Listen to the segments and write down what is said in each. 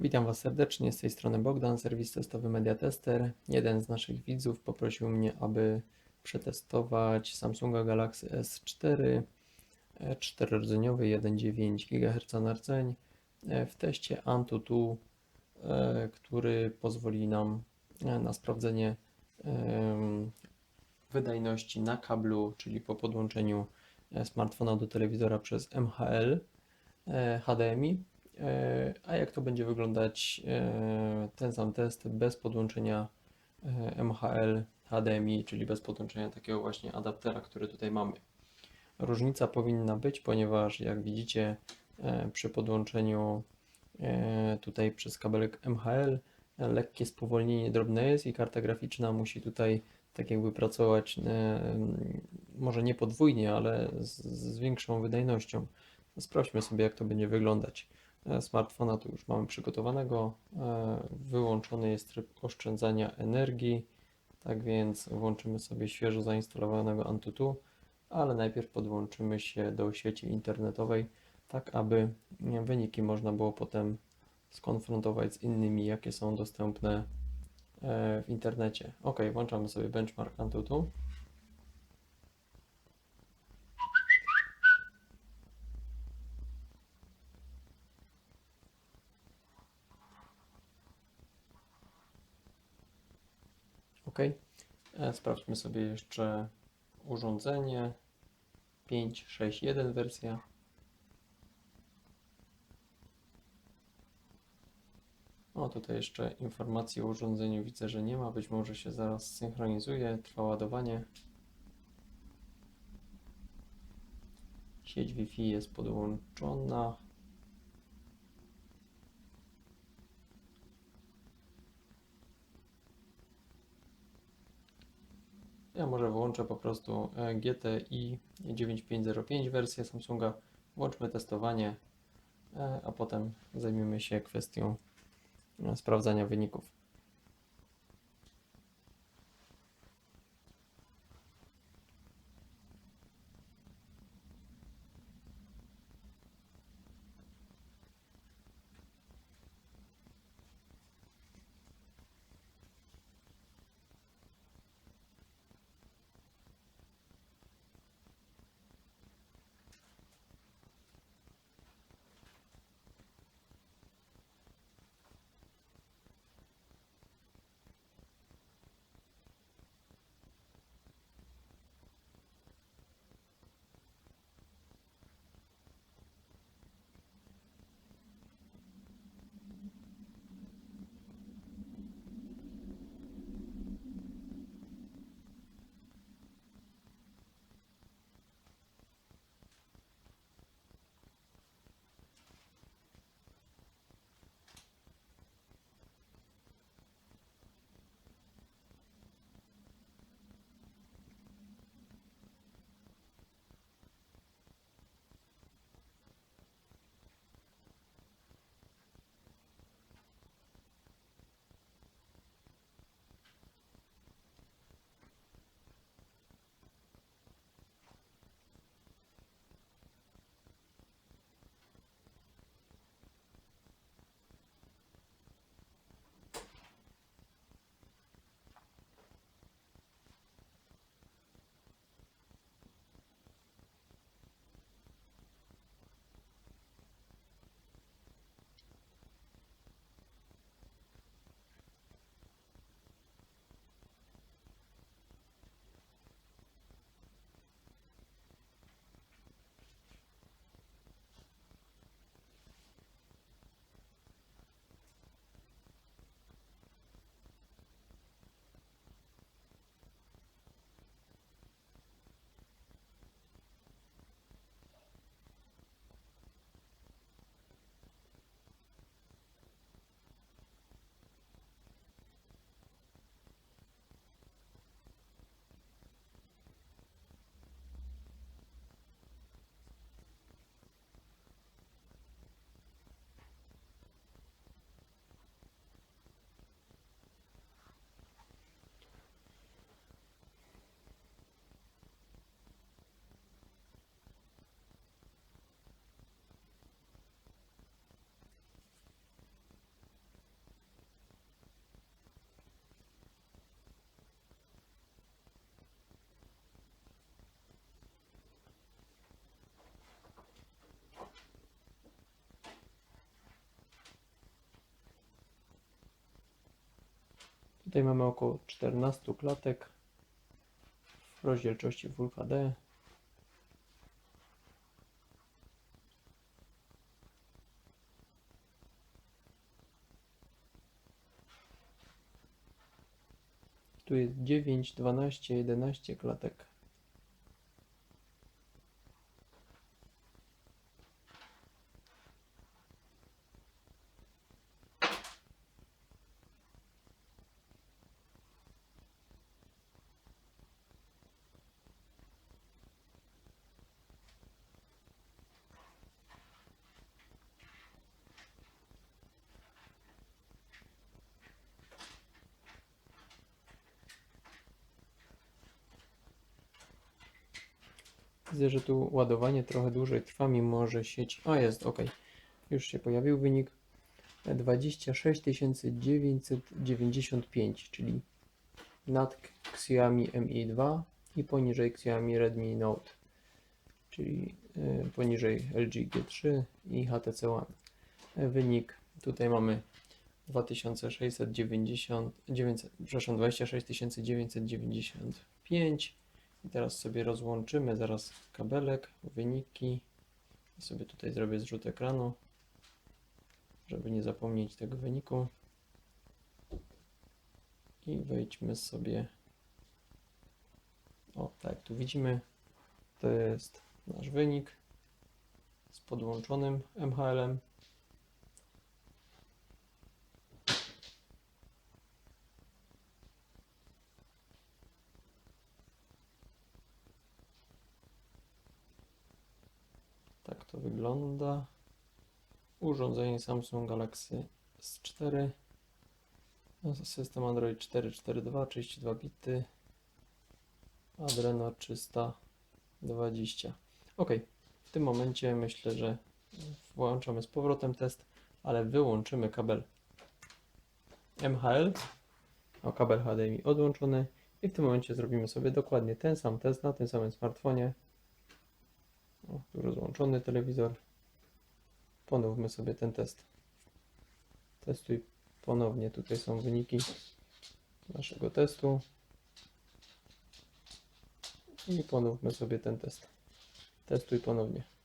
Witam Was serdecznie, z tej strony Bogdan, serwis testowy Mediatester. Jeden z naszych widzów poprosił mnie, aby przetestować Samsunga Galaxy S4 e, czterorodzeniowy 1,9 GHz na rdzeń e, w teście AnTuTu, e, który pozwoli nam e, na sprawdzenie wydajności na kablu, czyli po podłączeniu e, smartfona do telewizora przez MHL e, HDMI. E, A jak to będzie wyglądać e, ten sam test bez podłączenia e, MHL HDMI, czyli bez podłączenia takiego właśnie adaptera, który tutaj mamy. Różnica powinna być, ponieważ jak widzicie przy podłączeniu tutaj przez kabelek MHL lekkie spowolnienie drobne jest i karta graficzna musi tutaj tak jakby pracować może nie podwójnie, ale z, z większą wydajnością. Sprawdźmy sobie jak to będzie wyglądać. E, Smartfona tu już mamy przygotowanego. E, Wyłączony jest tryb oszczędzania energii. Tak więc włączymy sobie świeżo zainstalowanego Antutu, ale najpierw podłączymy się do sieci internetowej, tak aby wyniki można było potem skonfrontować z innymi, jakie są dostępne e, w internecie. Ok, włączamy sobie benchmark Antutu. Ok. E, Sprawdźmy sobie jeszcze urządzenie 5.6.1 wersja. O, tutaj jeszcze informacji o urządzeniu widzę, że nie ma. Być może się zaraz synchronizuje. Trwa ładowanie. Sieć Wi-Fi jest podłączona. Ja może włączę po prostu e, GTI 9505 wersję Samsunga. Włączmy testowanie, e, a potem zajmiemy się kwestią e, sprawdzania wyników. Tutaj mamy około 14 klatek w rozdzielczości Full HD. Tu jest 9, 12, 11 klatek. Widzę, że tu ładowanie trochę dłużej trwa, mimo że sieć. A jest, ok. Już się pojawił wynik. 26 995, czyli nad Xiaomi Mi 2 i poniżej Xiaomi Redmi Note, czyli y, poniżej LG G3 i HTC One. Wynik tutaj mamy 2690, 900, przepraszam, 26 995. I teraz sobie rozłączymy zaraz kabelek, wyniki. I sobie tutaj zrobię zrzut ekranu, żeby nie zapomnieć tego wyniku. I wejdźmy sobie. O, tak, tu widzimy. To jest nasz wynik z podłączonym MHL-em. Tak to wygląda. Urządzenie Samsung Galaxy S4. No, System Android 4.4.2, 32 bity. Adreno 320. Ok, w tym momencie myślę, że włączamy z powrotem test, ale wyłączymy kabel MHL. O, kabel HDMI odłączony. I w tym momencie zrobimy sobie dokładnie ten sam test na tym samym smartfonie. Rozłączony telewizor. Ponowmy sobie ten test. Testuj ponownie. Tutaj są wyniki naszego testu. I ponowmy sobie ten test. Testuj ponownie.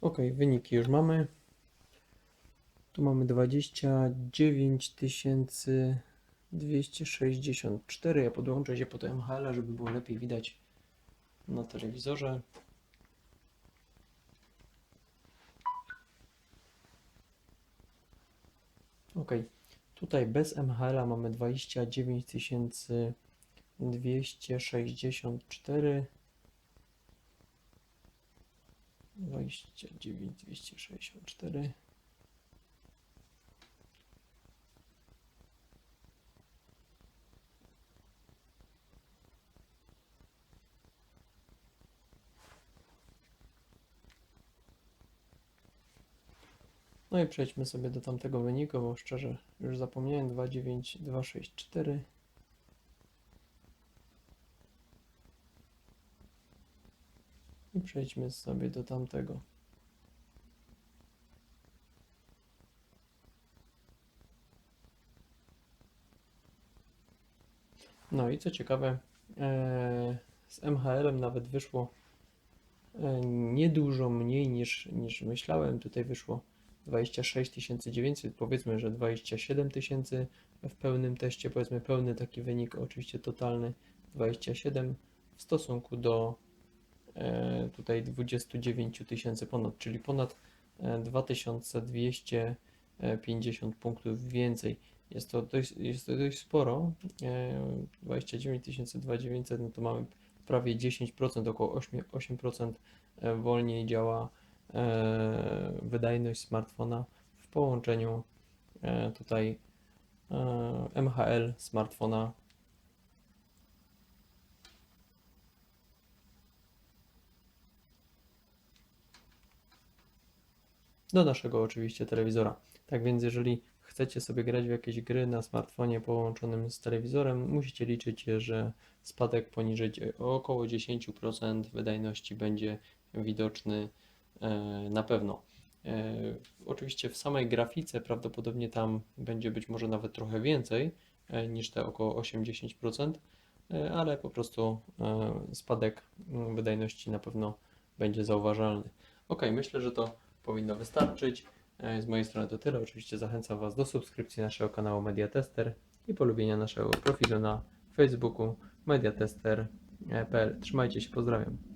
Ok, wyniki już mamy. Tu mamy 29 264. Ja podłączę się pod MHL, żeby było lepiej widać na telewizorze. Ok, tutaj bez MHL mamy 29 264. 29 264. No i przejdźmy sobie do tamtego wyniku, bo szczerze już zapomniałem 29264. Przejdźmy sobie do tamtego. No i co ciekawe, e, z MHL-em nawet wyszło e, niedużo mniej niż, niż myślałem. Tutaj wyszło 26 900, powiedzmy, że 27 tysięcy w pełnym teście, powiedzmy pełny taki wynik, oczywiście totalny 27 w stosunku do tutaj 29 tysięcy ponad, czyli ponad e, 2250 punktów więcej. Jest to dość, jest to dość sporo. E, 29 2900, no to mamy prawie 10%, około 8%, 8% e, wolniej działa e, wydajność smartfona w połączeniu e, tutaj e, MHL smartfona do naszego oczywiście telewizora. Tak więc jeżeli chcecie sobie grać w jakieś gry na smartfonie połączonym z telewizorem, musicie liczyć, że spadek poniżej około 10% wydajności będzie widoczny e, na pewno. E, Oczywiście w samej grafice prawdopodobnie tam będzie być może nawet trochę więcej e, niż te około 8-10%, e, ale po prostu spadek mm, wydajności na pewno będzie zauważalny. Ok, myślę, że to powinno wystarczyć. E, Z mojej strony to tyle. Oczywiście zachęcam Was do subskrypcji naszego kanału Mediatester i polubienia naszego profilu na Facebooku mediatester.pl. Trzymajcie się, pozdrawiam.